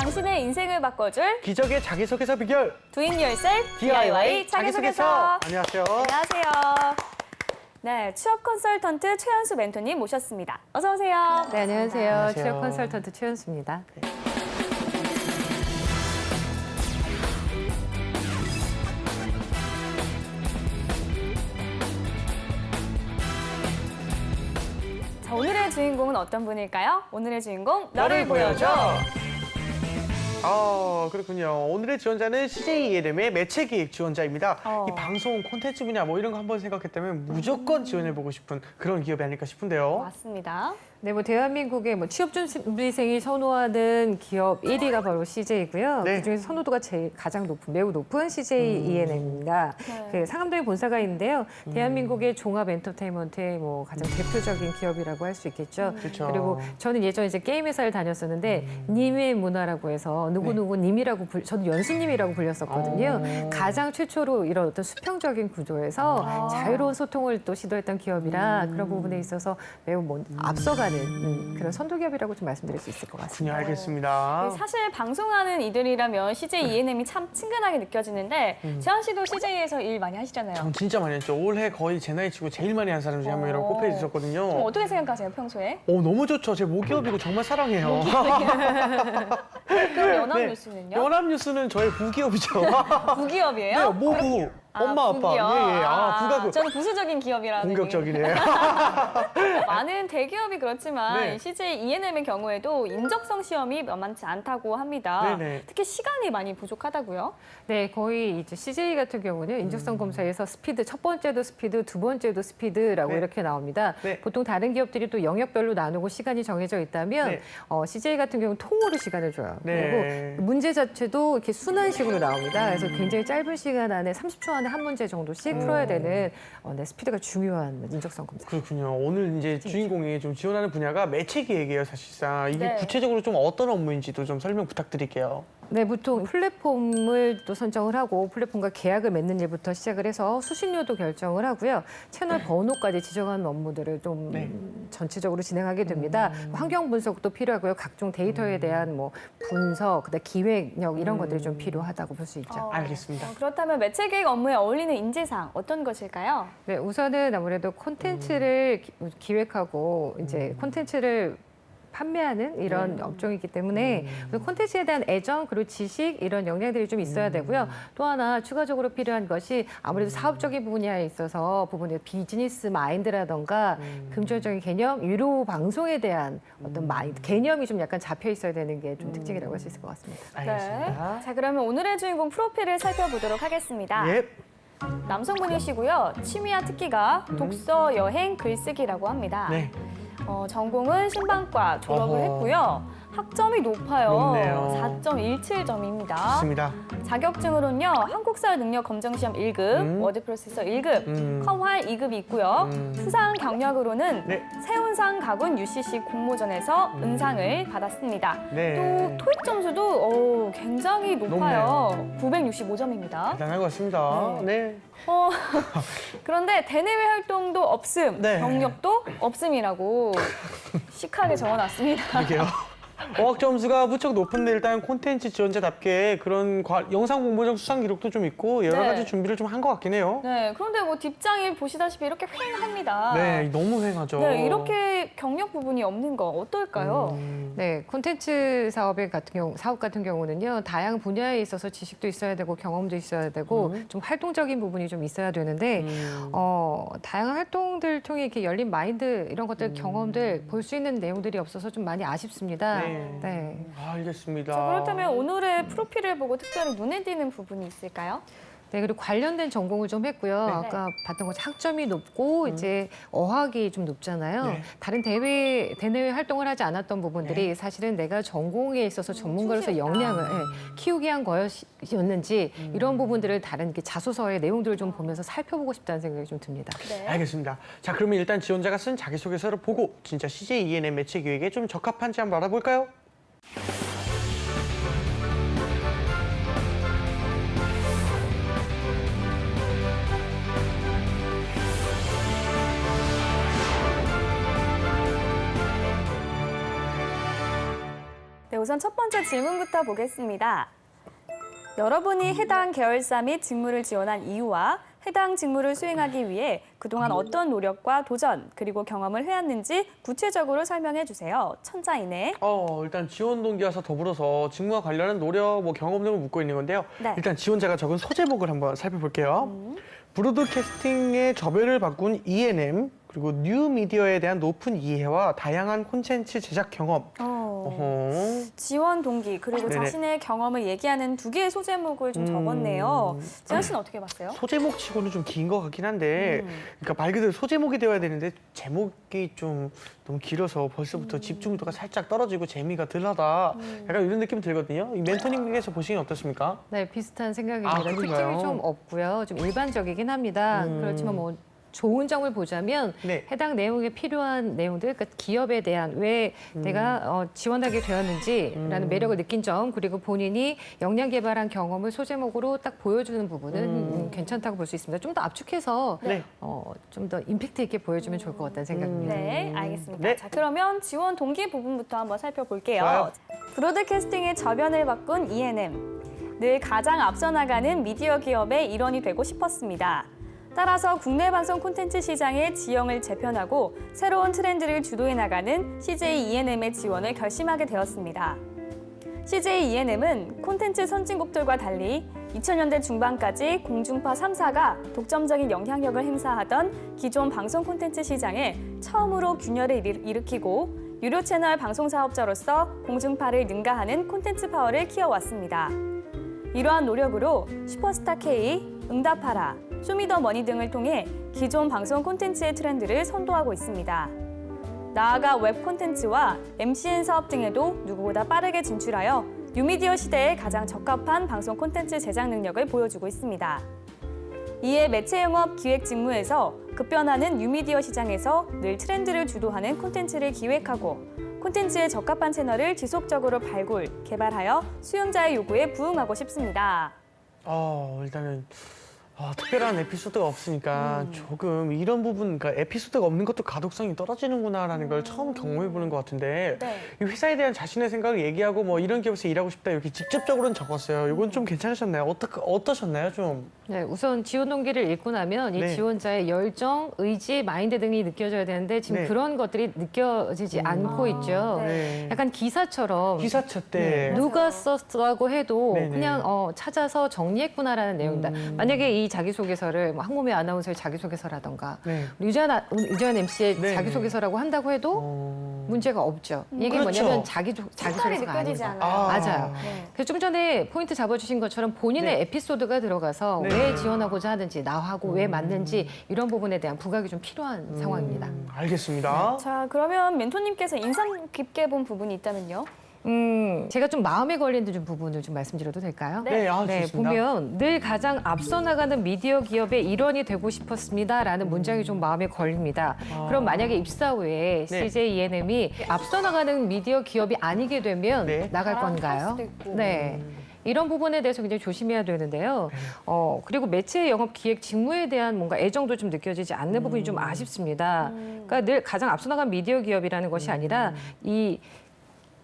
당신의 인생을 바꿔줄 기적의 자기소개서 비결 Doing Yourself DIY 자기소개서. 안녕하세요. 안녕하세요. 네, 취업 컨설턴트 최현수 멘토님 모셨습니다. 어서 오세요. 네, 안녕하세요. 안녕하세요. 취업 컨설턴트 최현수입니다. 자, 오늘의 주인공은 어떤 분일까요? 오늘의 주인공 너를 보여줘. 아 그렇군요. 오늘의 지원자는 CJ ELM의 매체 기획 지원자입니다. 어. 이 방송 콘텐츠 분야 뭐 이런 거 한번 생각했다면 무조건 지원해 보고 싶은 그런 기업이 아닐까 싶은데요. 맞습니다. 네, 뭐 대한민국의 뭐 취업 준비생이 선호하는 기업 1위가 바로 CJ고요. 네. 그중에서 선호도가 제일 가장 높은 매우 높은 CJ ENM입니다. 네. 그 상암동에 본사가 있는데요. 대한민국의 종합 엔터테인먼트의 뭐 가장 대표적인 기업이라고 할 수 있겠죠. 그렇죠. 그리고 저는 예전에 이제 게임 회사를 다녔었는데 님의 문화라고 해서 누구 누구 님이라고 불, 저는 연수님이라고 불렸었거든요. 어. 가장 최초로 이런 어떤 수평적인 구조에서 아. 자유로운 소통을 또 시도했던 기업이라 그런 부분에 있어서 매우 뭐 앞서가 는 음, 그런 선도 기업이라고 좀 말씀드릴 수 있을 것 같습니다. 알겠습니다. 네, 사실 방송하는 이들이라면 CJ ENM이 참 친근하게 느껴지는데 재환 씨도 CJ에서 일 많이 하시잖아요. 전 진짜 많이 했죠. 올해 거의 제 나이 치고 제일 많이 한 사람 중에 한 명이라고 어. 꼽혀 좀 있었거든요. 어떻게 생각하세요, 평소에? 오 너무 좋죠. 제 모기업이고 정말 사랑해요. 그럼 네. 연합뉴스는요? 연합뉴스는 저의 부기업이죠. 부기업이에요? 네, 모부. 아, 엄마 아 빠. 예, 예. 아, 부가 그 저는 부수적인 기업이라는 공격적이네요. 많은 대기업이 그렇지만 네. CJ ENM의 경우에도 인적성 시험이 만만치 않다고 합니다. 네네. 특히 시간이 많이 부족하다고요? 네, 거의 이제 CJ 같은 경우는 인적성 검사에서 스피드 첫 번째도 스피드, 두 번째도 스피드라고 네. 이렇게 나옵니다. 네. 보통 다른 기업들이 또 영역별로 나누고 시간이 정해져 있다면 네. 어, CJ 같은 경우는 통으로 시간을 줘요. 네. 그리고 문제 자체도 이렇게 순환식으로 나옵니다. 그래서 굉장히 짧은 시간 안에 30초 안에 한 문제 정도씩 풀어야 되는 어, 네, 스피드가 중요한 인적성 검사. 그렇군요. 오늘 이제 주인공이 좀 지원하는 분야가 매체 기획이에요, 사실상. 이게 네. 구체적으로 좀 어떤 업무인지도 좀 설명 부탁드릴게요. 네, 보통 플랫폼을 또 선정을 하고 플랫폼과 계약을 맺는 일부터 시작을 해서 수신료도 결정을 하고요. 채널 번호까지 지정하는 업무들을 좀 네. 음, 전체적으로 진행하게 됩니다. 환경 분석도 필요하고요. 각종 데이터에 대한 뭐 분석, 그다음 기획력 이런 것들이 좀 필요하다고 볼 수 있죠. 어, 알겠습니다. 어, 그렇다면 매체 계획 업무에 어울리는 인재상 어떤 것일까요? 네, 우선은 아무래도 콘텐츠를 기- 기획하고 이제 콘텐츠를 판매하는 이런 업종이기 때문에 그 콘텐츠에 대한 애정 그리고 지식 이런 역량들이 좀 있어야 되고요. 또 하나 추가적으로 필요한 것이 아무래도 사업적인 분야에 있어서 부분에 비즈니스 마인드라던가 금전적인 개념, 유료 방송에 대한 어떤 마인드, 개념이 좀 약간 잡혀 있어야 되는 게 좀 특징이라고 할 수 있을 것 같습니다. 알겠습니다. 네. 자, 그러면 오늘의 주인공 프로필을 살펴보도록 하겠습니다. 예. 남성분이시고요. 취미와 특기가 독서, 여행, 글쓰기라고 합니다. 네. 어, 전공은 신방과 졸업을 어허. 했고요. 학점이 높아요. 높네요. 4.17점입니다. 좋습니다. 자격증으로는요. 한국사 능력 검정 시험 1급, 음. 워드 프로세서 1급, 음. 컴활 2급이 있고요. 음. 수상 경력으로는 네. 세운상 가군 UCC 공모전에서 은상을 받았습니다. 네. 또 토익 점수도 어, 굉장히 높아요. 965점입니다. 대단한 것 같습니다. 네. 어, 그런데 대내외 활동도 없음, 네. 경력도 없음이라고 시크하게 적어놨습니다. 그러게요. 어학 점수가 무척 높은데 일단 콘텐츠 지원자답게 그런 과- 영상 공모전 수상 기록도 좀 있고 여러 네. 가지 준비를 좀 한 것 같긴 해요. 네, 그런데 뭐 뒷장일 보시다시피 이렇게 휑합니다. 네, 너무 횡하죠. 네, 이렇게 경력 부분이 없는 거 어떨까요? 음. 네, 콘텐츠 사업의 같은 경우 사업 같은 경우는요 다양한 분야에 있어서 지식도 있어야 되고 경험도 있어야 되고 좀 활동적인 부분이 좀 있어야 되는데 음. 어 다양한 활동들 통해 이렇게 열린 마인드 이런 것들 경험들 볼 수 있는 내용들이 없어서 좀 많이 아쉽습니다. 네. 네. 아, 알겠습니다. 자, 그렇다면 오늘의 프로필을 보고 특별히 눈에 띄는 부분이 있을까요? 네, 그리고 관련된 전공을 좀 했고요. 네. 아까 봤던 것처럼 학점이 높고 이제 어학이 좀 높잖아요. 네. 다른 대외 대내외 활동을 하지 않았던 부분들이 사실은 내가 전공에 있어서 전문가로서 충실했다. 역량을 예, 키우기 위한 거였는지 이런 부분들을 다른 이렇게 자소서의 내용들을 좀 보면서 살펴보고 싶다는 생각이 좀 듭니다. 네. 알겠습니다. 자, 그러면 일단 지원자가 쓴 자기소개서를 보고 진짜 CJ ENM 매체 기획에 좀 적합한지 한번 알아볼까요? 우선 첫 번째 질문부터 보겠습니다. 여러분이 해당 계열사 및 직무를 지원한 이유와 해당 직무를 수행하기 위해 그동안 어떤 노력과 도전 그리고 경험을 해왔는지 구체적으로 설명해 주세요. 천자 이내. 어, 일단 지원 동기와서 더불어서 직무와 관련한 노력, 뭐 경험 등을 묻고 있는 건데요. 네. 일단 지원자가 적은 소제목을 한번 살펴볼게요. 브로드캐스팅의 저변을 바꾼 E&M, 그리고 뉴 미디어에 대한 높은 이해와 다양한 콘텐츠 제작 경험. 어. 지원 동기 그리고 네네. 자신의 경험을 얘기하는 두 개의 소제목을 좀 음. 적었네요. 재현 씨는 어떻게 봤어요? 소제목 치고는 좀 긴 것 같긴 한데, 음. 그러니까 말 그대로 소제목이 되어야 되는데 제목이 좀 너무 길어서 벌써부터 음. 집중도가 살짝 떨어지고 재미가 덜하다. 약간 이런 느낌이 들거든요. 이 멘토님께서 보시기엔 어떻습니까? 네, 비슷한 생각입니다. 아? 특징이 좀 없고요. 좀 일반적이긴 합니다. 음. 그렇지만 뭐 좋은 점을 보자면 네. 해당 내용에 필요한 내용들, 그러니까 기업에 대한 왜 내가 어, 지원하게 되었는지라는 음. 매력을 느낀 점, 그리고 본인이 역량 개발한 경험을 소제목으로 딱 보여주는 부분은 음, 괜찮다고 볼 수 있습니다. 좀 더 압축해서 네. 어, 좀 더 임팩트 있게 보여주면 좋을 것 같다는 생각입니다. 네, 알겠습니다. 네. 자, 그러면 지원 동기 부분부터 한번 살펴볼게요. 좋아요. 브로드캐스팅의 저변을 바꾼 E&M. 늘 가장 앞서 나가는 미디어 기업의 일원이 되고 싶었습니다. 따라서 국내 방송 콘텐츠 시장의 지형을 재편하고 새로운 트렌드를 주도해 나가는 CJ E&M의 지원을 결심하게 되었습니다. CJ E&M은 콘텐츠 선진국들과 달리 2000년대 중반까지 공중파 3사가 독점적인 영향력을 행사하던 기존 방송 콘텐츠 시장에 처음으로 균열을 일- 일으키고 유료 채널 방송 사업자로서 공중파를 능가하는 콘텐츠 파워를 키워왔습니다. 이러한 노력으로 슈퍼스타 K, 응답하라, 쇼미더머니 등을 통해 기존 방송 콘텐츠의 트렌드를 선도하고 있습니다. 나아가 웹 콘텐츠와 MCN 사업 등에도 누구보다 빠르게 진출하여 뉴미디어 시대에 가장 적합한 방송 콘텐츠 제작 능력을 보여주고 있습니다. 이에 매체 영업 기획 직무에서 급변하는 뉴미디어 시장에서 늘 트렌드를 주도하는 콘텐츠를 기획하고 콘텐츠에 적합한 채널을 지속적으로 발굴, 개발하여 수용자의 요구에 부응하고 싶습니다. 어, 일단은 아, 특별한 에피소드가 없으니까 음. 조금 이런 부분, 그러니까 에피소드가 없는 것도 가독성이 떨어지는구나라는 걸 처음 경험해 보는 것 같은데 네. 이 회사에 대한 자신의 생각을 얘기하고 뭐 이런 기업에서 일하고 싶다 이렇게 직접적으로는 적었어요. 이건 좀 괜찮으셨나요? 어떠, 어떠셨나요, 좀? 네, 우선 지원 동기를 읽고 나면 이 네. 지원자의 열정, 의지, 마인드 등이 느껴져야 되는데 지금 네. 그런 것들이 느껴지지 않고 아, 있죠. 네. 약간 기사처럼 기사차 때 네, 누가 썼다고 해도 네네. 그냥 어, 찾아서 정리했구나라는 내용이다. 음. 만약에 이 자기소개서를 뭐 항모의 아나운서의 자기소개서라던가 네. 유재한, 아- 유재한 MC의 네네. 자기소개서라고 한다고 해도 어... 문제가 없죠. 이게 그렇죠. 뭐냐면 자기, 자기소개서가 아니고. 않아요. 맞아요. 네. 그래서 좀 전에 포인트 잡아주신 것처럼 본인의 네. 에피소드가 들어가서 네. 왜 지원하고자 하는지, 나하고 왜 맞는지 이런 부분에 대한 부각이 좀 필요한 상황입니다. 음, 알겠습니다. 자, 그러면 멘토님께서 인상 깊게 본 부분이 있다면요? 음, 제가 좀 마음에 걸리는 좀 부분을 좀 말씀드려도 될까요? 네, 아, 네, 좋습니다. 보면 늘 가장 앞서 나가는 미디어 기업의 일원이 되고 싶었습니다라는 문장이 좀 마음에 걸립니다. 아. 그럼 만약에 입사 후에 네. CJ E&M이 앞서 나가는 미디어 기업이 아니게 되면 네. 나갈 아, 건가요? 네. 이런 부분에 대해서 굉장히 조심해야 되는데요. 어, 그리고 매체 영업 기획 직무에 대한 뭔가 애정도 좀 느껴지지 않는 부분이 좀 아쉽습니다. 그러니까 늘 가장 앞서 나간 미디어 기업이라는 것이 아니라 이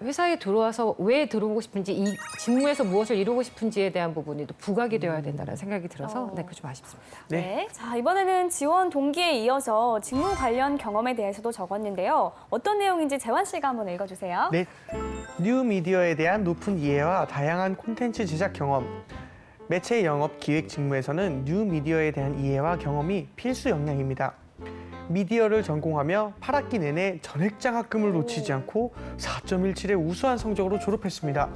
회사에 들어와서 왜 들어오고 싶은지 이 직무에서 무엇을 이루고 싶은지에 대한 부분이 또 부각이 되어야 된다는 생각이 들어서 어. 네, 그거 좀 아쉽습니다. 네. 네. 자, 이번에는 지원 동기에 이어서 직무 관련 경험에 대해서도 적었는데요. 어떤 내용인지 재환 씨가 한번 읽어 주세요. 네. 뉴 미디어에 대한 높은 이해와 다양한 콘텐츠 제작 경험. 매체 영업 기획 직무에서는 뉴 미디어에 대한 이해와 경험이 필수 역량입니다. 미디어를 전공하며 8학기 내내 전액 장학금을 놓치지 않고 4.17의 우수한 성적으로 졸업했습니다.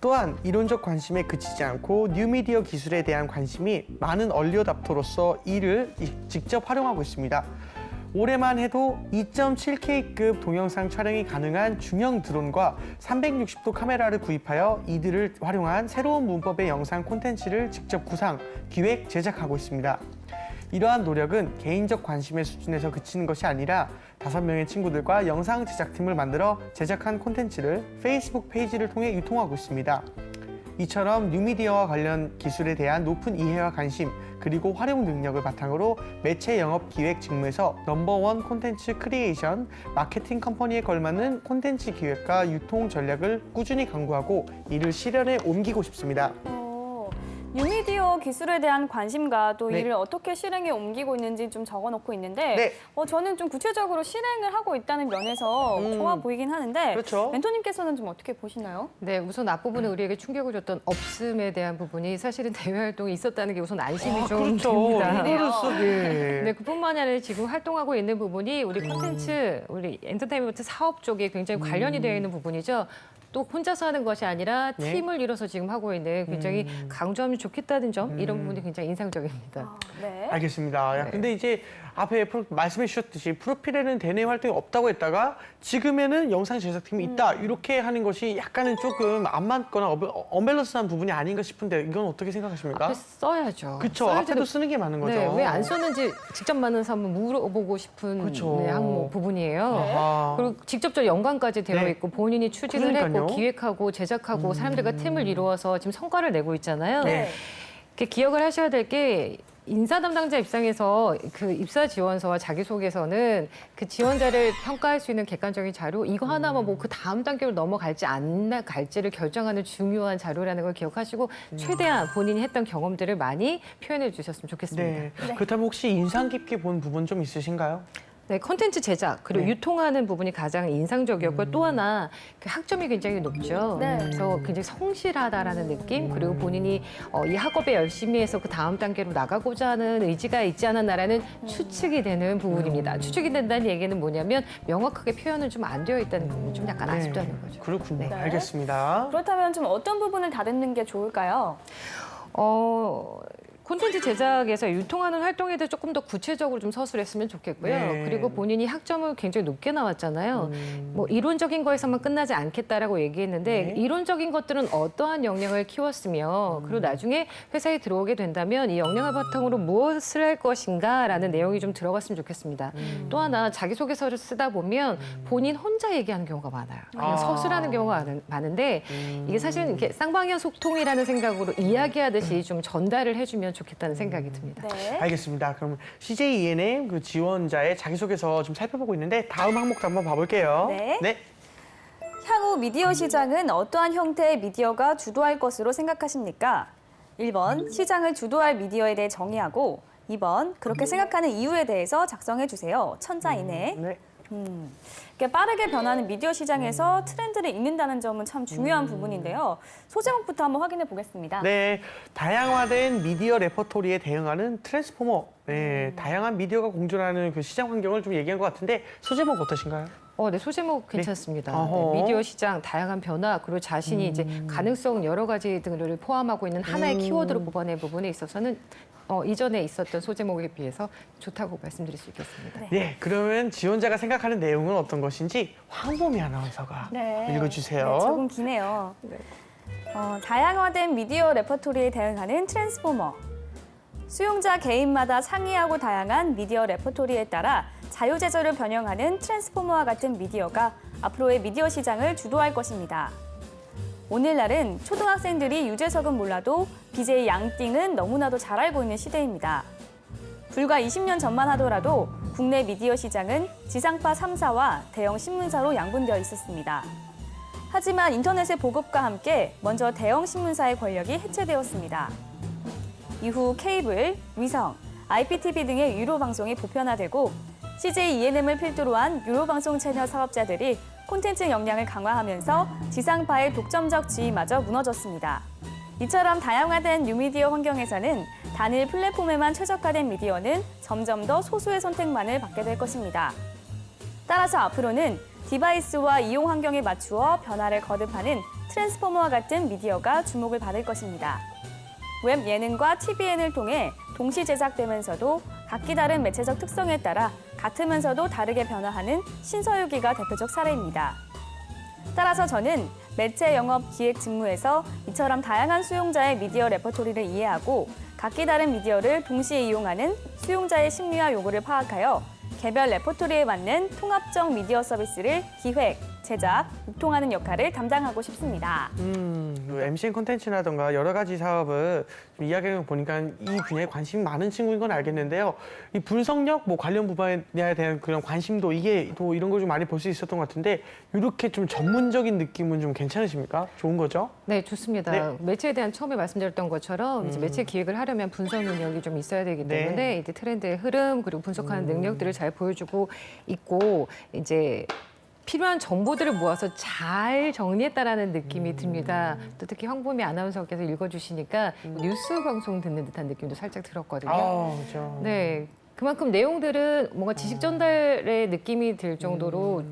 또한 이론적 관심에 그치지 않고 뉴미디어 기술에 대한 관심이 많은 얼리어답터로서 이를 이- 직접 활용하고 있습니다. 올해만 해도 2.7K급 동영상 촬영이 가능한 중형 드론과 360도 카메라를 구입하여 이들을 활용한 새로운 문법의 영상 콘텐츠를 직접 구상, 기획, 제작하고 있습니다. 이러한 노력은 개인적 관심의 수준에서 그치는 것이 아니라 다섯 명의 친구들과 영상 제작팀을 만들어 제작한 콘텐츠를 페이스북 페이지를 통해 유통하고 있습니다. 이처럼 뉴미디어와 관련 기술에 대한 높은 이해와 관심 그리고 활용 능력을 바탕으로 매체 영업 기획 직무에서 넘버원 콘텐츠 크리에이션 마케팅 컴퍼니에 걸맞는 콘텐츠 기획과 유통 전략을 꾸준히 강구하고 이를 실현에 옮기고 싶습니다. 어, 뉴미디어 기술에 대한 관심과 또 네. 이를 어떻게 실행에 옮기고 있는지 좀 적어놓고 있는데 네. 어, 저는 좀 구체적으로 실행을 하고 있다는 면에서 음. 좋아 보이긴 하는데 그렇죠. 멘토님께서는 좀 어떻게 보시나요? 네, 우선 앞부분에 우리에게 충격을 줬던 없음에 대한 부분이 사실은 대외 활동이 있었다는 게 우선 안심이 좀 그렇죠. 됩니다. 이거로서 예. 네, 그뿐만이 아니라 지금 활동하고 있는 부분이 우리 콘텐츠, 우리 엔터테인먼트 사업 쪽에 굉장히 관련이 되어 있는 부분이죠. 또 혼자서 하는 것이 아니라 네. 팀을 이뤄서 지금 하고 있는 굉장히 강조하면 좋겠다는 점 이런 음. 부분이 굉장히 인상적입니다. 아, 네. 알겠습니다. 야, 네. 근데 이제 앞에 프로- 말씀해 주셨듯이 프로필에는 대내 활동이 없다고 했다가 지금에는 영상 제작팀이 있다 음. 이렇게 하는 것이 약간은 조금 안 맞거나 어베- 언밸런스한 부분이 아닌가 싶은데 이건 어떻게 생각하십니까? 앞에 써야죠. 그쵸 써야지도- 앞에도 쓰는 게 많은 거죠. 네, 왜 안 썼는지 직접 만나서 한번 물어보고 싶은 그쵸. 네, 항목 부분이에요. 아하. 그리고 직접적 연관까지 되어 네. 있고 본인이 추진을 그러 음. 했고 기획하고 제작하고 사람들과 팀을 이루어서 지금 성과를 내고 있잖아요. 네. 이렇게 기억을 하셔야 될 게 인사 담당자 입장에서 그 입사 지원서와 자기소개서는 그 지원자를 평가할 수 있는 객관적인 자료 이거 하나만 뭐 그 다음 단계로 넘어갈지 안 갈지를 결정하는 중요한 자료라는 걸 기억하시고 최대한 본인이 했던 경험들을 많이 표현해 주셨으면 좋겠습니다. 네. 그렇다면 혹시 인상 깊게 본 부분 좀 있으신가요? 네, 콘텐츠 제작 그리고 네. 유통하는 부분이 가장 인상적이었고 또 하나 그 학점이 굉장히 높죠. 네. 그래서 굉장히 성실하다라는 느낌 그리고 본인이 어, 이 학업에 열심히 해서 그 다음 단계로 나가고자 하는 의지가 있지 않았나라는 추측이 되는 부분입니다. 추측이 된다는 얘기는 뭐냐면 명확하게 표현은 좀 안 되어 있다는 부분이 좀 약간 아쉽다는 거죠. 네. 그렇군요. 네. 알겠습니다. 그렇다면 좀 어떤 부분을 다듬는 게 좋을까요? 어, 콘텐츠 제작에서 유통하는 활동에 대해 조금 더 구체적으로 좀 서술했으면 좋겠고요. 네. 그리고 본인이 학점을 굉장히 높게 나왔잖아요. 음. 뭐 이론적인 거에서만 끝나지 않겠다라고 얘기했는데 네. 이론적인 것들은 어떠한 역량을 키웠으며 음. 그리고 나중에 회사에 들어오게 된다면 이 역량을 바탕으로 무엇을 할 것인가라는 내용이 좀 들어갔으면 좋겠습니다. 음. 또 하나 자기소개서를 쓰다 보면 본인 혼자 얘기하는 경우가 많아요. 그냥 아. 서술하는 경우가 많은- 많은데 이게 사실은 이렇게 쌍방향 소통이라는 생각으로 이야기하듯이 좀 전달을 해주면 좋겠다는 생각이 듭니다. 네. 알겠습니다. 그럼 CJ ENM 그 지원자의 자기소개서 좀 살펴보고 있는데 다음 항목도 한번 봐볼게요. 네. 향후 미디어 시장은 어떠한 형태의 미디어가 주도할 것으로 생각하십니까? 1번 시장을 주도할 미디어에 대해 정의하고 2번 그렇게 생각하는 이유에 대해서 작성해 주세요. 천자 이내. 네. 음, 빠르게 변하는 미디어 시장에서 트렌드를 읽는다는 점은 참 중요한 부분인데요. 소제목부터 한번 확인해 보겠습니다. 네, 다양화된 미디어 레퍼토리에 대응하는 트랜스포머. 네, 다양한 미디어가 공존하는 그 시장 환경을 좀 얘기한 것 같은데 소제목 어떠신가요? 어, 네, 소제목 괜찮습니다. 어허. 네, 미디어 시장 다양한 변화 그리고 자신이 이제 가능성 여러 가지 등을 포함하고 있는 하나의 음. 키워드로 뽑아낸 부분에 있어서는 어, 이전에 있었던 소제목에 비해서 좋다고 말씀드릴 수 있겠습니다. 네, 그러면 지원자가 생각하는 내용은 어떤 것인지 황보미 아나운서가 읽어주세요. 네, 조금 기네요. 어, 다양화된 미디어 레퍼토리에 대응하는 트랜스포머. 수용자 개인마다 상이하고 다양한 미디어 레퍼토리에 따라 자유제조를 변형하는 트랜스포머와 같은 미디어가 앞으로의 미디어 시장을 주도할 것입니다. 오늘날은 초등학생들이 유재석은 몰라도 BJ 양띵은 너무나도 잘 알고 있는 시대입니다. 불과 20년 전만 하더라도 국내 미디어 시장은 지상파 3사와 대형 신문사로 양분되어 있었습니다. 하지만 인터넷의 보급과 함께 먼저 대형 신문사의 권력이 해체되었습니다. 이후 케이블, 위성, IPTV 등의 유료 방송이 보편화되고 CJ ENM을 필두로 한 유료 방송 채널 사업자들이 콘텐츠 역량을 강화하면서 지상파의 독점적 지위마저 무너졌습니다. 이처럼 다양화된 뉴미디어 환경에서는 단일 플랫폼에만 최적화된 미디어는 점점 더 소수의 선택만을 받게 될 것입니다. 따라서 앞으로는 디바이스와 이용 환경에 맞추어 변화를 거듭하는 트랜스포머와 같은 미디어가 주목을 받을 것입니다. 웹 예능과 TVN을 통해 동시 제작되면서도 각기 다른 매체적 특성에 따라 같으면서도 다르게 변화하는 신서유기가 대표적 사례입니다. 따라서 저는 매체 영업 기획 직무에서 이처럼 다양한 수용자의 미디어 레퍼토리를 이해하고 각기 다른 미디어를 동시에 이용하는 수용자의 심리와 요구를 파악하여 개별 레퍼토리에 맞는 통합적 미디어 서비스를 기획, 제작, 유통하는 역할을 담당하고 싶습니다. 음, MCN 콘텐츠라던가 여러 가지 사업을 좀 이야기를 보니까 이 분야에 관심이 많은 친구인 건 알겠는데요. 이 분석력 뭐 관련 분야에 대한 그런 관심도 이게 또 이런 걸 좀 많이 볼 수 있었던 것 같은데 이렇게 좀 전문적인 느낌은 좀 괜찮으십니까? 좋은 거죠? 네, 좋습니다. 네. 매체에 대한 처음에 말씀드렸던 것처럼 이제 음. 매체 기획을 하려면 분석 능력이 좀 있어야 되기 네. 때문에 이제 트렌드의 흐름 그리고 분석하는 음. 능력들을 잘 보여주고 있고 이제 필요한 정보들을 모아서 잘 정리했다라는 느낌이 음. 듭니다. 또 특히 황보미 아나운서께서 읽어주시니까 뉴스 방송 듣는 듯한 느낌도 살짝 들었거든요. 아, 그렇죠. 네. 그만큼 내용들은 뭔가 지식 전달의 느낌이 들 정도로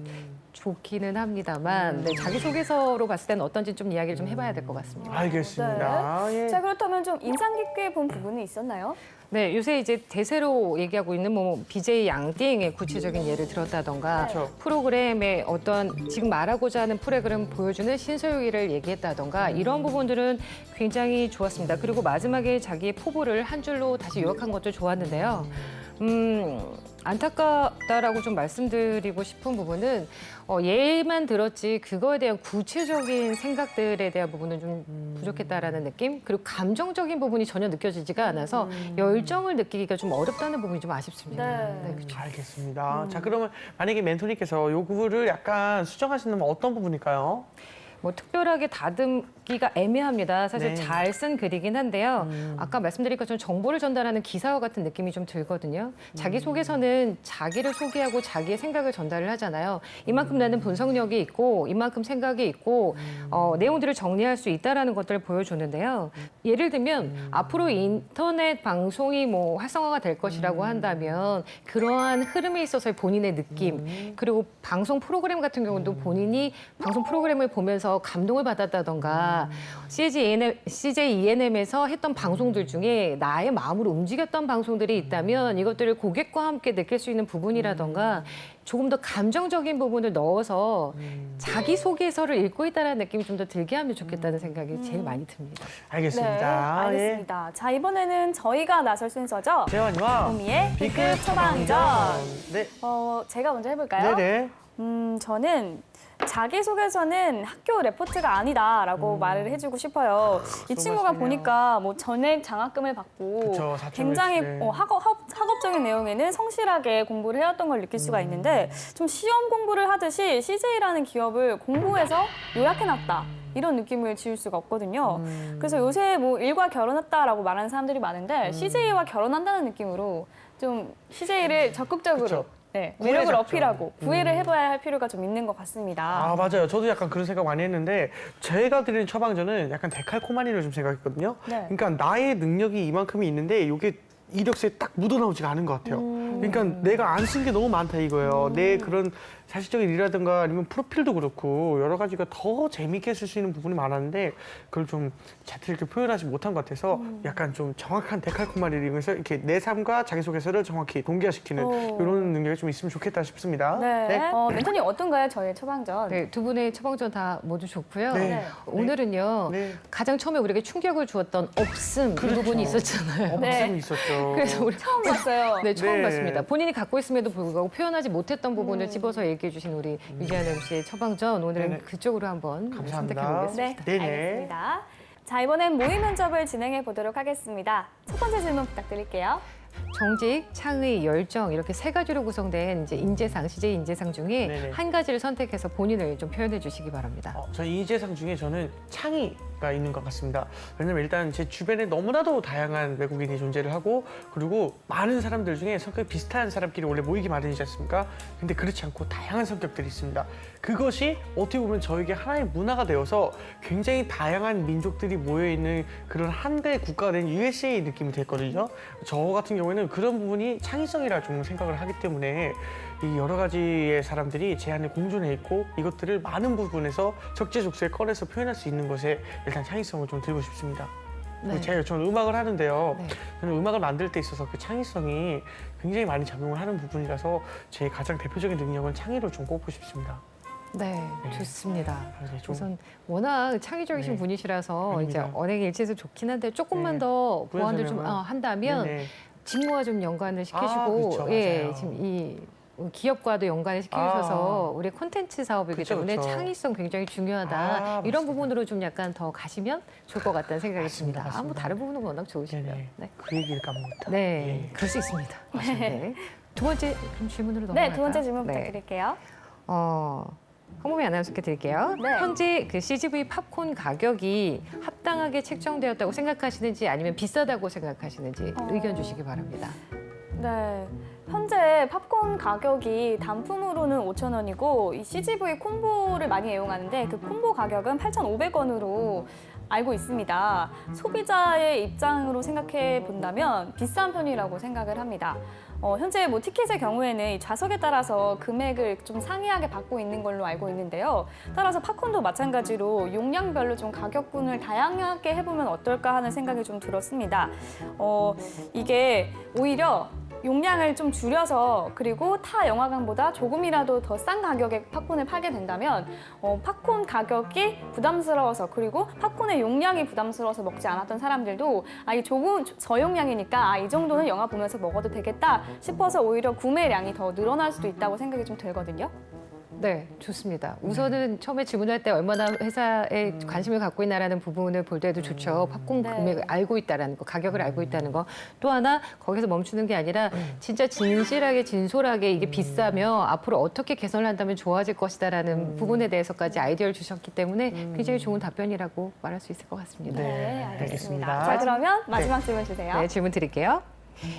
좋기는 합니다만 네, 자기소개서로 봤을 때는 어떤지 좀 이야기를 좀 해봐야 될 것 같습니다. 알겠습니다. 예. 자, 그렇다면 좀 인상 깊게 본 부분이 있었나요? 네, 요새 이제 대세로 얘기하고 있는 뭐 BJ 양띵의 구체적인 예를 들었다던가 그렇죠. 프로그램의 어떤 지금 말하고자 하는 프로그램 보여주는 신서유기를 얘기했다던가 이런 부분들은 굉장히 좋았습니다. 그리고 마지막에 자기의 포부를 한 줄로 다시 요약한 것도 좋았는데요. 음, 안타깝다라고 좀 말씀드리고 싶은 부분은 어, 예만 들었지 그거에 대한 구체적인 생각들에 대한 부분은 좀 부족했다라는 느낌 그리고 감정적인 부분이 전혀 느껴지지가 않아서 열정을 느끼기가 좀 어렵다는 부분이 좀 아쉽습니다. 네. 그렇죠. 알겠습니다. 자, 그러면 만약에 멘토님께서 요구를 약간 수정하신다면 어떤 부분일까요? 뭐 특별하게 다듬 기가 애매합니다. 사실 네. 잘쓴 글이긴 한데요. 음. 아까 말씀드린 것처럼 정보를 전달하는 기사와 같은 느낌이 좀 들거든요. 음. 자기 소개서는 자기를 소개하고 자기의 생각을 전달을 하잖아요. 이만큼 나는 분석력이 있고 이만큼 생각이 있고 음. 어, 내용들을 정리할 수 있다라는 것들을 보여주는데요. 예를 들면 음. 앞으로 인터넷 방송이 뭐 활성화가 될 음. 것이라고 한다면 그러한 흐름에 있어서의 본인의 느낌 음. 그리고 방송 프로그램 같은 경우도 본인이 방송 프로그램을 보면서 감동을 받았다던가 CJ ENM, CJ ENM에서 했던 방송들 중에 나의 마음으로 움직였던 방송들이 있다면 이것들을 고객과 함께 느낄 수 있는 부분이라던가 조금 더 감정적인 부분을 넣어서 자기 소개서를 읽고 있다는 느낌이 좀 더 들게 하면 좋겠다는 생각이 제일 많이 듭니다. 알겠습니다. 네, 예. 알겠습니다. 자, 이번에는 저희가 나설 순서죠. 재환이와 B급 B급 처방전. 네. 어, 제가 먼저 해볼까요? 네네. 음, 저는 자기소개서는 학교 레포트가 아니다라고 말을 해주고 싶어요. 이또 친구가. 보니까 뭐 전액 장학금을 받고 그쵸, 4.5 굉장히 네. 어, 학업, 학, 학업 적인 내용에는 성실하게 공부를 해왔던 걸 느낄 수가 있는데 좀 시험 공부를 하듯이 CJ라는 기업을 공부해서 요약해놨다. 이런 느낌을 지울 수가 없거든요. 그래서 요새 뭐 일과 결혼했다라고 말하는 사람들이 많은데 CJ와 결혼한다는 느낌으로 좀 CJ를 적극적으로 그쵸. 네, 매력을 잡죠. 어필하고 구애를 해봐야 할 필요가 좀 있는 것 같습니다. 아 맞아요. 저도 약간 그런 생각 많이 했는데 제가 드리는 처방전은 약간 데칼코마니를 좀 생각했거든요. 네. 그러니까 나의 능력이 이만큼이 있는데 이게 이력서에 딱 묻어나오지가 않은 것 같아요. 음. 그러니까 내가 안 쓴 게 너무 많다 이거예요. 내 그런 사실적인 일이라든가 아니면 프로필도 그렇고 여러 가지가 더 재밌게 쓸 수 있는 부분이 많았는데 그걸 좀 자세히 이렇게 표현하지 못한 것 같아서 음. 약간 좀 정확한 데칼코마니를 이용해서 이렇게 내 삶과 자기소개서를 정확히 동기화시키는 오. 이런 능력이 좀 있으면 좋겠다 싶습니다. 네. 어, 멘토님 어떤가요? 저의 처방전. 네, 두 분의 처방전 다 모두 좋고요. 네. 네. 오늘은요. 네. 가장 처음에 우리에게 충격을 주었던 없음 그렇죠. 이 부분이 있었잖아요. 네. 없음이 있었죠. 그래서 우리 처음 봤어요. 네, 처음 네. 봤습니다. 본인이 갖고 있음에도 불구하고 표현하지 못했던 음. 부분을 집어서 얘기 해 주신 우리 유지한 MC의 처방전 오늘은 네네. 그쪽으로 한번 감사합니다. 선택해 보겠습니다. 네, 네네. 알겠습니다. 자, 이번엔 모의 면접을 진행해 보도록 하겠습니다. 첫 번째 질문 부탁드릴게요. 정직, 창의, 열정 이렇게 세 가지로 구성된 이제 인재상, CJ 인재상 중에 네네. 한 가지를 선택해서 본인을 좀 표현해 주시기 바랍니다. 어, 저 이재상 중에 저는 창의가 있는 것 같습니다. 왜냐면 일단 제 주변에 너무나도 다양한 외국인이 존재를 하고 그리고 많은 사람들 중에 성격이 비슷한 사람끼리 원래 모이기 마련이지 않습니까? 근데 그렇지 않고 다양한 성격들이 있습니다. 그것이 어떻게 보면 저에게 하나의 문화가 되어서 굉장히 다양한 민족들이 모여 있는 그런 한대 국가가 된 USA 느낌이 됐거든요. 저 같은 경우에는 그런 부분이 창의성이라 좀 생각을 하기 때문에 이 여러 가지의 사람들이 제 안에 공존해 있고 이것들을 많은 부분에서 적재적소에 꺼내서 표현할 수 있는 것에 일단 창의성을 좀 들고 싶습니다. 그리고 제가 저는 음악을 하는데요. 네. 저는 음악을 만들 때 있어서 그 창의성이 굉장히 많이 작용을 하는 부분이라서 제 가장 대표적인 능력은 창의로 좀 꼽고 싶습니다. 네, 네. 좋습니다. 좀 우선 워낙 창의적이신 네. 분이시라서 이제 아닙니다. 언행 일치해서 좋긴 한데 조금만 네. 더 보완을 좀. 어, 한다면. 직무와 좀 연관을 시키시고 아, 그렇죠. 예 맞아요. 지금 이 기업과도 연관을 시키셔서 아. 우리 콘텐츠 사업이기 그쵸, 때문에 그쵸. 창의성 굉장히 중요하다. 아, 이런 맞습니다. 부분으로 좀 약간 더 가시면 좋을 것 같다는 생각이 맞습니다, 듭니다. 아, 뭐 맞습니다. 다른 부분은 워낙. 네네. 네. 그 얘기를 까먹었다. 네, 예. 그럴 수 있습니다. 네. 두 번째 그럼 질문으로 넘어갈까요? 네, 두 번째 질문 네. 부탁드릴게요. 어, 홍보미 아나운서께 드릴게요. 네. 현재 그 CGV 팝콘 가격이 합당하게 책정되었다고 생각하시는지 아니면 비싸다고 생각하시는지 어. 의견 주시기 바랍니다. 네. 현재 팝콘 가격이 단품으로는 5,000원이고 이 CGV 콤보를 많이 애용하는데 그 콤보 가격은 8,500원으로 알고 있습니다. 소비자의 입장으로 생각해 본다면 비싼 편이라고 생각을 합니다. 어, 현재 뭐 티켓의 경우에는 이 좌석에 따라서 금액을 좀 상이하게 받고 있는 걸로 알고 있는데요. 따라서 팝콘도 마찬가지로 용량별로 좀 가격군을 다양하게 해보면 어떨까 하는 생각이 좀 들었습니다. 어, 이게 오히려 용량을 좀 줄여서 그리고 타 영화관보다 조금이라도 더 싼 가격에 팝콘을 팔게 된다면 어, 팝콘 가격이 부담스러워서 그리고 팝콘의 용량이 부담스러워서 먹지 않았던 사람들도 아, 이 조금 저용량이니까 아, 이 정도는 영화 보면서 먹어도 되겠다 싶어서 오히려 구매량이 더 늘어날 수도 있다고 생각이 좀 들거든요. 네, 좋습니다. 우선은 처음에 질문할 때 얼마나 회사에 관심을 갖고 있나라는 부분을 볼 때도 좋죠. 팝콘 네. 금액을 알고 있다라는 거, 가격을 알고 있다는 거. 또 하나 거기서 멈추는 게 아니라 진짜 진실하게 진솔하게 이게 비싸며 앞으로 어떻게 개선을 한다면 좋아질 것이다라는 부분에 대해서까지 아이디어를 주셨기 때문에 굉장히 좋은 답변이라고 말할 수 있을 것 같습니다. 네, 네, 알겠습니다. 알겠습니다. 자, 그러면 마지막 질문 주세요. 네, 질문 드릴게요.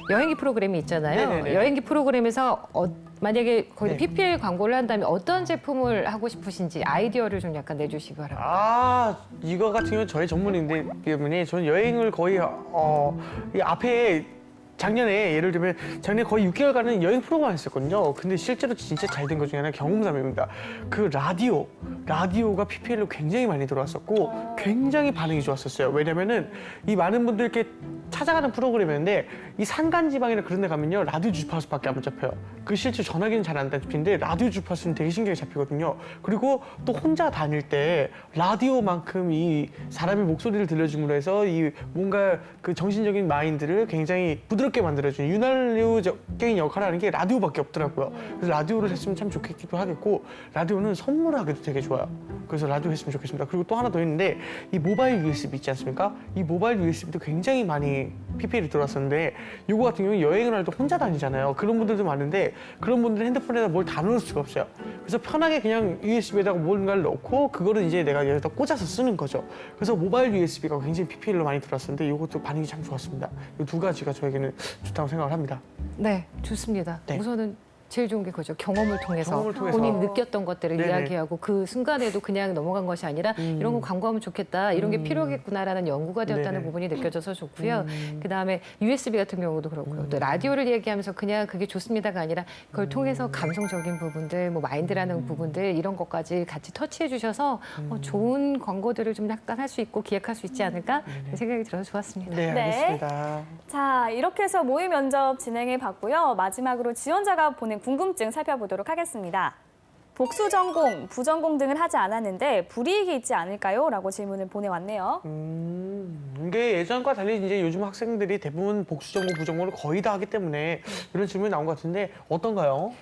여행기 프로그램이 있잖아요. 네네네. 여행기 프로그램에서 어, 만약에 거기 네. PPL 광고를 한다면 어떤 제품을 하고 싶으신지 아이디어를 좀 약간 내주시기 바랍니다. 아 이거 같은 경우는 저의 전문인데 때문에 저는 여행을 거의 어, 이 앞에 작년에 예를 들면 작년에 거의 6개월간은 여행 프로그램 했었거든요. 근데 실제로 진짜 잘 된 것 중에 하나 경험담입니다. 그 라디오, 라디오가 PPL로 굉장히 많이 들어왔었고 굉장히 반응이 좋았었어요. 왜냐면은 이 많은 분들께 찾아가는 프로그램이었는데 이 산간지방이나 그런 데 가면요 라디오 주파수밖에 안 잡혀요. 그 실제 전화기는 잘 안 잡히는데 라디오 주파수는 되게 신기하게 잡히거든요. 그리고 또 혼자 다닐 때 라디오만큼 이 사람의 목소리를 들려줌으로 해서 이 뭔가 그 정신적인 마인드를 굉장히 부드럽게 만들어주는 윤활유적인 역할을 하는 게 라디오밖에 없더라고요. 그래서 라디오를 했으면 참 좋겠기도 하겠고 라디오는 선물하기도 되게 좋아요. 그래서 라디오 했으면 좋겠습니다. 그리고 또 하나 더 있는데 이 모바일 USB 있지 않습니까? 이 모바일 USB도 굉장히 많이 PPL이 들어왔었는데 요거 같은 경우는 여행을 할 때 혼자 다니잖아요. 그런 분들도 많은데 그런 분들은 핸드폰에다 뭘 다 넣을 수가 없어요. 그래서 편하게 그냥 USB에다가 뭔가를 넣고 그거를 이제 내가 여기다 꽂아서 쓰는 거죠. 그래서 모바일 USB가 굉장히 PPL로 많이 들어왔었는데 이것도 반응이 참 좋았습니다. 이 두 가지가 저에게는 좋다고 생각을 합니다. 네, 좋습니다. 네. 우선은 제일 좋은 게 그죠. 경험을 통해서, 경험을 통해서. 본인이 느꼈던 것들을 네네. 이야기하고 그 순간에도 그냥 넘어간 것이 아니라 음. 이런 거 광고하면 좋겠다, 이런 게 음. 필요하겠구나라는 연구가 되었다는 네네. 부분이 느껴져서 좋고요. 음. 그 다음에 USB 같은 경우도 그렇고요. 또 라디오를 얘기하면서 그냥 그게 좋습니다가 아니라 그걸 통해서 감성적인 부분들, 뭐 마인드라는 부분들 이런 것까지 같이 터치해 주셔서 어, 좋은 광고들을 좀 약간 할 수 있고 기획할 수 있지 않을까 생각이 들어서 좋았습니다. 네, 네. 알겠습니다. 자, 이렇게 해서 모의 면접 진행해 봤고요. 마지막으로 지원자가 보낸 궁금증 살펴보도록 하겠습니다. 복수 전공, 부전공 등을 하지 않았는데 불이익이 있지 않을까요? 라고 질문을 보내왔네요. 음, 이게 예전과 달리 이제 요즘 학생들이 대부분 복수 전공, 부전공을 거의 다 하기 때문에 이런 질문이 나온 것 같은데 어떤가요?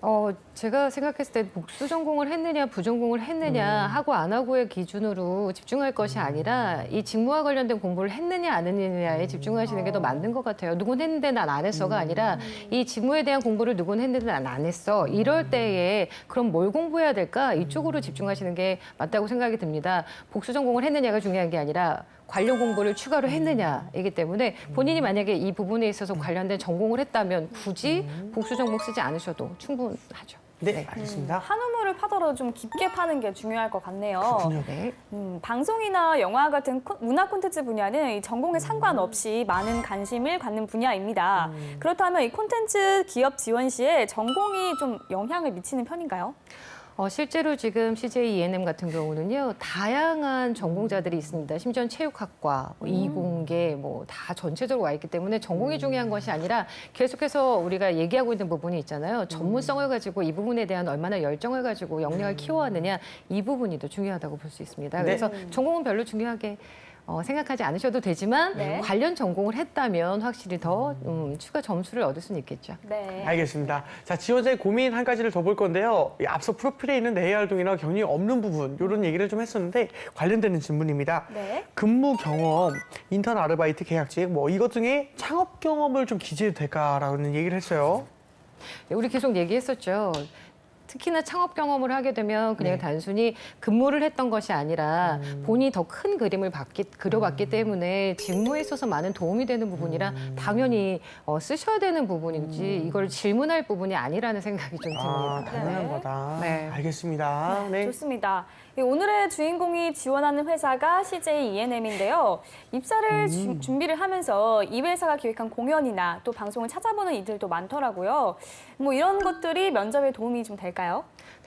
어, 제가 생각했을 때 복수 전공을 했느냐, 부전공을 했느냐, 하고 안 하고의 기준으로 집중할 것이 아니라 이 직무와 관련된 공부를 했느냐, 안 했느냐에 집중하시는 게 더 맞는 것 같아요. 누군 했는데 난 안 했어가 아니라 이 직무에 대한 공부를 누군 했는데 난 안 했어. 이럴 때에 그럼 뭘 공부해야 될까? 이쪽으로 집중하시는 게 맞다고 생각이 듭니다. 복수 전공을 했느냐가 중요한 게 아니라 관련 공부를 추가로 했느냐이기 때문에 본인이 만약에 이 부분에 있어서 관련된 전공을 했다면 굳이 복수 전공 쓰지 않으셔도 충분하죠. 네, 알겠습니다. 한우물을 파더라도 좀 깊게 파는 게 중요할 것 같네요. 그렇군요. 네. 음, 방송이나 영화 같은 콘- 문화 콘텐츠 분야는 이 전공에 상관없이 많은 관심을 갖는 분야입니다. 그렇다면 이 콘텐츠 기업 지원 시에 전공이 좀 영향을 미치는 편인가요? 어, 실제로 지금 CJ ENM 같은 경우는요, 다양한 전공자들이 있습니다. 심지어 체육학과, 뭐 이공계, 뭐 다 전체적으로 와 있기 때문에 전공이 중요한 것이 아니라 계속해서 우리가 얘기하고 있는 부분이 있잖아요. 전문성을 가지고 이 부분에 대한 얼마나 열정을 가지고 역량을 키워왔느냐, 이 부분이 더 중요하다고 볼 수 있습니다. 네. 그래서 전공은 별로 중요하게 어, 생각하지 않으셔도 되지만 네. 관련 전공을 했다면 확실히 더 음, 추가 점수를 얻을 수는 있겠죠. 네. 알겠습니다. 자, 지원자의 고민 한 가지를 더 볼 건데요. 이 앞서 프로필에 있는 내의 활동이나 경력이 없는 부분, 이런 얘기를 좀 했었는데 관련되는 질문입니다. 네. 근무 경험, 인턴 아르바이트 계약직, 뭐 이것 중에 창업 경험을 좀 기재해도 될까라는 얘기를 했어요. 네, 우리 계속 얘기했었죠. 특히나 창업 경험을 하게 되면 그냥 네. 단순히 근무를 했던 것이 아니라 음. 본인이 더 큰 그림을 봤기, 그려봤기 때문에 직무에 있어서 많은 도움이 되는 부분이라 음. 당연히 어, 쓰셔야 되는 부분이지 이걸 질문할 부분이 아니라는 생각이 좀 아, 듭니다. 당연한 네. 거다. 네. 알겠습니다. 네. 좋습니다. 이 오늘의 주인공이 지원하는 회사가 CJ E&M인데요. 입사를 주- 음. 준비를 하면서 이 회사가 기획한 공연이나 또 방송을 찾아보는 이들도 많더라고요. 뭐 이런 것들이 면접에 도움이 좀 될까요?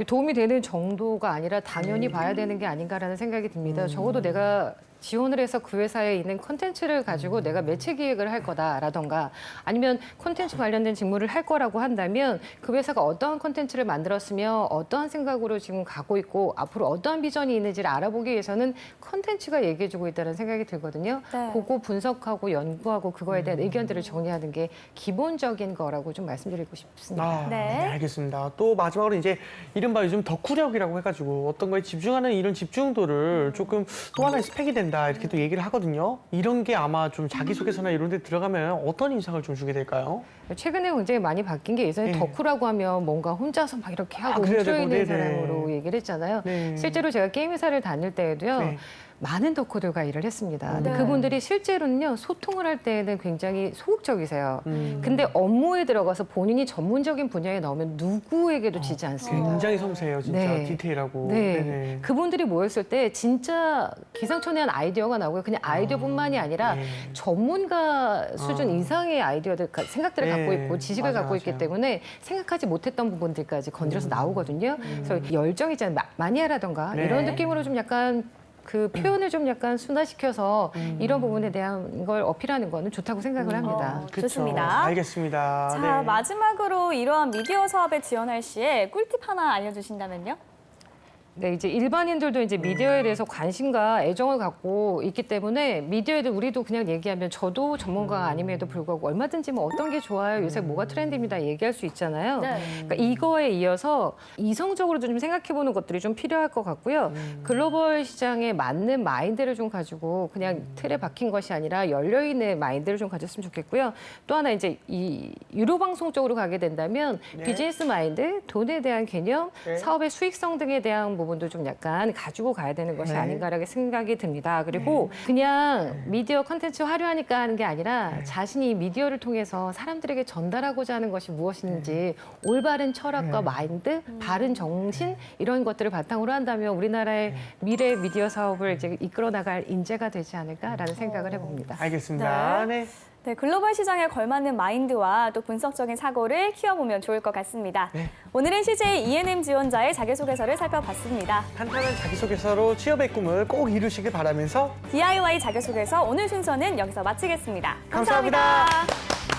도움이 되는 정도가 아니라 당연히 음. 봐야 되는 게 아닌가라는 생각이 듭니다. 적어도 내가 지원을 해서 그 회사에 있는 콘텐츠를 가지고 음. 내가 매체 기획을 할 거다라던가 아니면 콘텐츠 관련된 직무를 할 거라고 한다면 그 회사가 어떠한 콘텐츠를 만들었으며 어떠한 생각으로 지금 가고 있고 앞으로 어떠한 비전이 있는지를 알아보기 위해서는 콘텐츠가 얘기해주고 있다는 생각이 들거든요. 네. 보고 분석하고 연구하고 그거에 음. 대한 의견들을 정리하는 게 기본적인 거라고 좀 말씀드리고 싶습니다. 아, 네. 네. 알겠습니다. 또 마지막으로 이제 이른바 요즘 덕후력이라고 해가지고 어떤 거에 집중하는 이런 집중도를 조금 또 하나의 스펙이 된다 이렇게 또 얘기를 하거든요. 이런 게 아마 좀 자기소개서나 이런 데 들어가면 어떤 인상을 좀 주게 될까요? 최근에 굉장히 많이 바뀐 게 예전에 네. 덕후라고 하면 뭔가 혼자서 막 이렇게 하고 아, 되고, 뭉쳐있는 네네. 사람으로 얘기를 했잖아요. 네. 실제로 제가 게임 회사를 다닐 때에도요. 네. 많은 덕후들과 일을 했습니다. 근데 네. 그분들이 실제로는요 소통을 할 때에는 굉장히 소극적이세요. 음, 근데 업무에 들어가서 본인이 전문적인 분야에 나오면 누구에게도 지지 않습니다. 굉장히 섬세해요, 진짜 네. 디테일하고. 네. 네네. 그분들이 모였을 때 진짜 기상천외한 아이디어가 나오고요. 그냥 아이디어뿐만이 아니라 네. 전문가 수준 아. 이상의 아이디어들, 가- 생각들을 네, 갖고 있고 지식을 맞아, 갖고 있기 맞아요. 때문에 생각하지 못했던 부분들까지 건드려서 나오거든요. 그래서 열정 있잖아요. 마- 마니아라던가 네. 이런 느낌으로 좀 약간 그 표현을 좀 약간 순화시켜서 이런 부분에 대한 걸 어필하는 거는 좋다고 생각을 합니다. 어, 그쵸. 좋습니다. 알겠습니다. 자, 네. 마지막으로 이러한 미디어 사업에 지원할 시에 꿀팁 하나 알려주신다면요? 네, 이제 일반인들도 이제 미디어에 대해서 관심과 애정을 갖고 있기 때문에 미디어에 도 우리도 그냥 얘기하면 저도 전문가가 아님에도 불구하고 얼마든지 뭐 어떤 게 좋아요, 요새 뭐가 트렌드입니다 얘기할 수 있잖아요. 네. 그러니까 이거에 이어서 이성적으로도 좀 생각해보는 것들이 좀 필요할 것 같고요. 글로벌 시장에 맞는 마인드를 좀 가지고 그냥 틀에 박힌 것이 아니라 열려있는 마인드를 좀 가졌으면 좋겠고요. 또 하나 이제 이 유료 방송 쪽으로 가게 된다면 네. 비즈니스 마인드, 돈에 대한 개념, 네. 사업의 수익성 등에 대한 부분 도 좀 약간 가지고 가야 되는 것이 네. 아닌가라고 생각이 듭니다. 그리고 그냥 미디어 컨텐츠 화려하니까 하는 게 아니라 네. 자신이 미디어를 통해서 사람들에게 전달하고자 하는 것이 무엇인지 올바른 철학과 네. 마인드, 바른 정신 이런 것들을 바탕으로 한다면 우리나라의 미래 미디어 사업을 이제 이끌어 나갈 인재가 되지 않을까라는 생각을 해봅니다. 알겠습니다. 네. 네, 글로벌 시장에 걸맞는 마인드와 또 분석적인 사고를 키워보면 좋을 것 같습니다. 네. 오늘은 CJ E&M 지원자의 자기소개서를 살펴봤습니다. 탄탄한 자기소개서로 취업의 꿈을 꼭 이루시길 바라면서 DIY 자기소개서 오늘 순서는 여기서 마치겠습니다 감사합니다. 감사합니다.